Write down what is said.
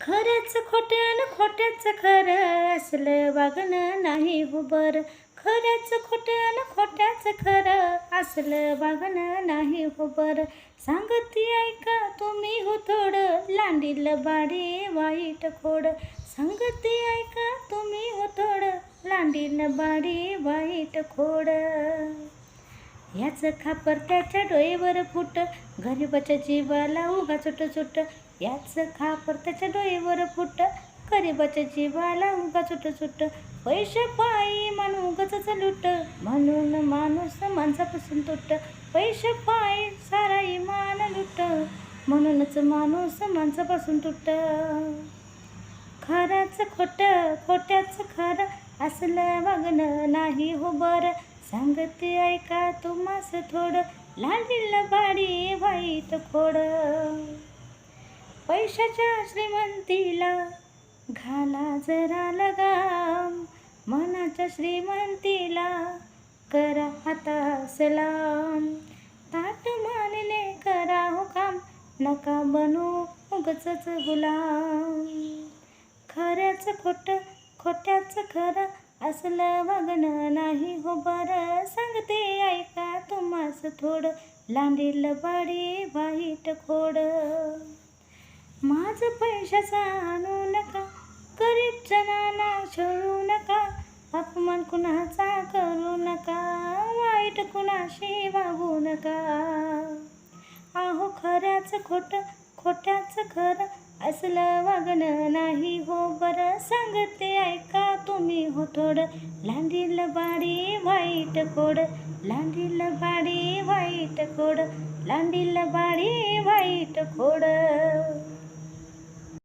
खऱ्याच खोट्यान खोट्याच खरं असलं वागणं नाही हो बरं खऱ्याच खोट्यान खोट्याच खरं असलं वागणं नाही हो बरं सांगती ऐका तुम्ही हो थोडं? लांडील बाडी वाईट खोड. सांगती ऐका तुम्ही हो थोडं? लांडील बाडी वाईट खोड. याच खापर त्याच्या डोळेवर फुट गरीबाच्या जीवाला उगा छोट छोट याच खापर त्याच्या डोळेवर फुट गरीबाच्या जीवाला उगा छोट छोट पैसे पायी म्हणून उगाच लुट म्हणून माणूस माणसापासून तुट. पैसे पायी सारा इमान लुट म्हणूनच माणूस माणसापासून तुट. खराच खोट खोट्याच खरं असलं वागणं नाही हो बरं. सांगते ऐका तुम्हास थोडं. लांडील बाडी वाईट खोड. पैशाच्या श्रीमंतीला घाला जरा लगाम. मनाच्या श्रीमंतीला करा आता सलाम ताट मानले करा हो काम नका बनू उगच गुलाम. खऱ्याच खोट खोट्याच खरं असलं वागणं नाही हो बरं. सांगते ऐका तुम्हास थोडं. लांडील बाडी वाईट खोड. माझं पैशाचा आणू नका. गरीब जनाना छळू नका. अपमान कुणाचा करू नका. वाईट कुणाशी वागू नका. आहो खऱ्याच खोट खोट्याच खरं. असलं वागणं नाही हो बरं. सांगते ऐका तुम्ही हो लांडील बाडी वाईट कोड़ लांडील बाडी वाईट कोड़ लांडील बाडी वाईट खोड